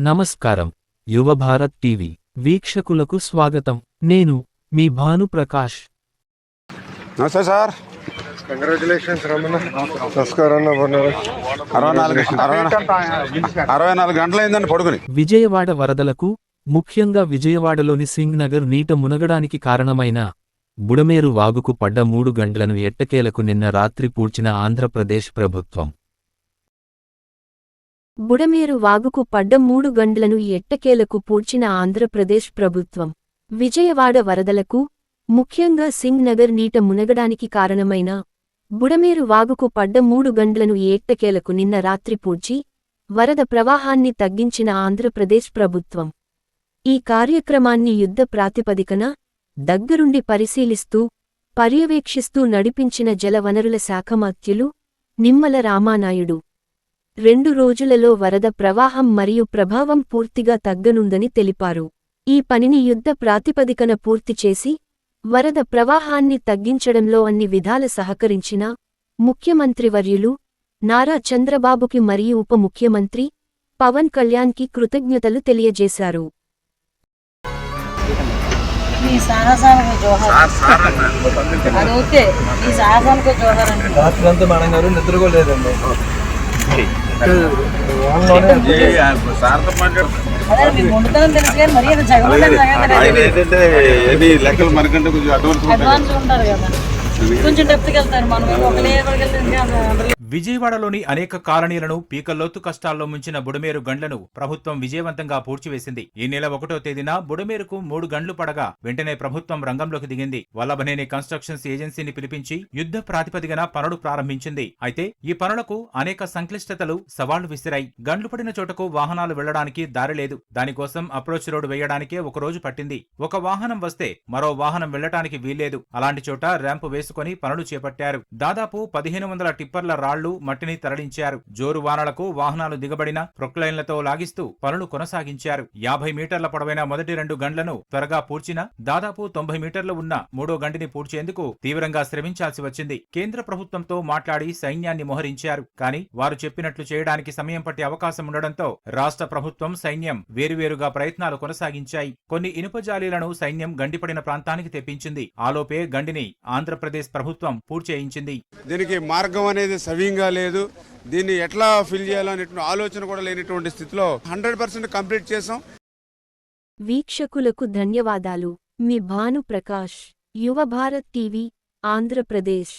నమస్కారం. యువ భారత్ టీవీ వీక్షకులకు స్వాగతం. నేను మీ భాను ప్రకాష్. నమస్తే సార్. కంగ్రాచులేషన్స్ రమణ. నమస్కారం అన్న బాగున్నారు అరవై నాలుగు అరవై అరవై నాలుగు గంటలు అయిందండి పడుకుని. విజయవాడ వరదలకు ముఖ్యంగా విజయవాడలోని సింగ్ నగర్ నీట మునగడానికి కారణమైన బుడమేరు వాగుకు పడ్డ మూడు గంటలను ఎట్టకేలకు నిన్న రాత్రి పూడ్చిన ఆంధ్రప్రదేశ్ ప్రభుత్వం. బుడమేరు వాగుకు పడ్డ మూడు గండ్లను ఎట్టకేలకు పూడ్చిన ఆంధ్రప్రదేశ్ ప్రభుత్వం. విజయవాడ వరదలకు ముఖ్యంగా సింగ్ నగర్ నీట మునగడానికి కారణమైన బుడమేరు వాగుకు పడ్డ మూడు గండ్లను ఎట్టకేలకు నిన్న రాత్రి పూడ్చి వరద ప్రవాహాన్ని తగ్గించిన ఆంధ్రప్రదేశ్ ప్రభుత్వం. ఈ కార్యక్రమాన్ని యుద్ధ ప్రాతిపదికన దగ్గరుండి పరిశీలిస్తూ పర్యవేక్షిస్తూ నడిపించిన జలవనరుల శాఖమాత్యులు నిమ్మల రామానాయుడు. రెండు రోజులలో వరద ప్రవాహం మరియు ప్రభావం పూర్తిగా తగ్గనుందని తెలిపారు. ఈ పనిని యుద్ధ ప్రాతిపదికన పూర్తి చేసి వరద ప్రవాహాన్ని తగ్గించడంలో అన్ని విధాల సహకరించిన ముఖ్యమంత్రివర్యులు నారా చంద్రబాబుకి మరియు ఉప ముఖ్యమంత్రి పవన్ కళ్యాణ్కి కృతజ్ఞతలు తెలియజేశారు. మీ జోహార్. అది ఓకే. మీ సాహసానికి జోహార్ అంటే రాత్రి అంతా మేడం గారు నిద్రకోలేదండి లెక్కలు మనకంటే కొంచెం అడ్వాన్స్ ఉంటారు కొంచెం డెప్త్కి వెళ్తారు మనం. ఒక లేబర్కి వెళ్తే విజయవాడలోని అనేక కాలనీలను పీకల్లోతు కష్టాల్లో ముంచిన బుడమేరు గండ్లను ప్రభుత్వం విజయవంతంగా పూడ్చివేసింది. ఈ నెల ఒకటో తేదీన బుడమేరుకు మూడు గండ్లు పడగా వెంటనే ప్రభుత్వం రంగంలోకి దిగింది. వల్లభనేని కన్స్ట్రక్షన్స్ ఏజెన్సీని పిలిపించి యుద్ధ ప్రాతిపదికన పనులు ప్రారంభించింది. అయితే ఈ పనులకు అనేక సంక్లిష్టతలు సవాళ్ళు విసిరాయి. గండ్లు పడిన చోటకు వాహనాలు వెళ్ళడానికి దారి లేదు. దానికోసం అప్రోచ్ రోడ్డు వేయడానికే ఒక రోజు పట్టింది. ఒక వాహనం వస్తే మరో వాహనం వెళ్ళటానికి వీల్లేదు. అలాంటి చోట ర్యాంపు వేసుకొని పనులు చేపట్టారు. దాదాపు పదిహేను వందల టిప్పర్ల రాళ్ళు మట్టిని తరలించారు. జోరు వానలకు వాహనాలు దిగబడిన ప్రొక్లైన్లతో లాగిస్తూ పనులు కొనసాగించారు. యాభై మీటర్ల పొడవైన మొదటి రెండు గండ్లను త్వరగా పూడ్చిన దాదాపు తొంభై మీటర్లు ఉన్న మూడో గండిని పూడ్చేందుకు తీవ్రంగా శ్రమించాల్సి వచ్చింది. కేంద్ర ప్రభుత్వంతో మాట్లాడి సైన్యాన్ని మోహరించారు. కానీ వారు చెప్పినట్లు చేయడానికి సమయం పట్టే అవకాశం ఉండడంతో రాష్ట్ర ప్రభుత్వం సైన్యం వేరువేరుగా ప్రయత్నాలు కొనసాగించాయి. కొన్ని ఇనుప జాలీలను సైన్యం గండిపడిన ప్రాంతానికి తెప్పించింది. ఆలోపే గండిని ఆంధ్రప్రదేశ్ ప్రభుత్వం పూడ్చేయించింది. దీనికి మార్గం అనేది సవ్యంగా లేదు. దీన్ని ఎట్లా ఫిల్ చేయాలనేటువంటి ఆలోచన కూడా లేనటువంటి స్థితిలో హండ్రెడ్ పర్సెంట్ కంప్లీట్ చేసాం వీక్షకులకు ధన్యవాదాలు. మీ భాను ప్రకాష్ యువ భారత్ టీవీ ఆంధ్రప్రదేశ్.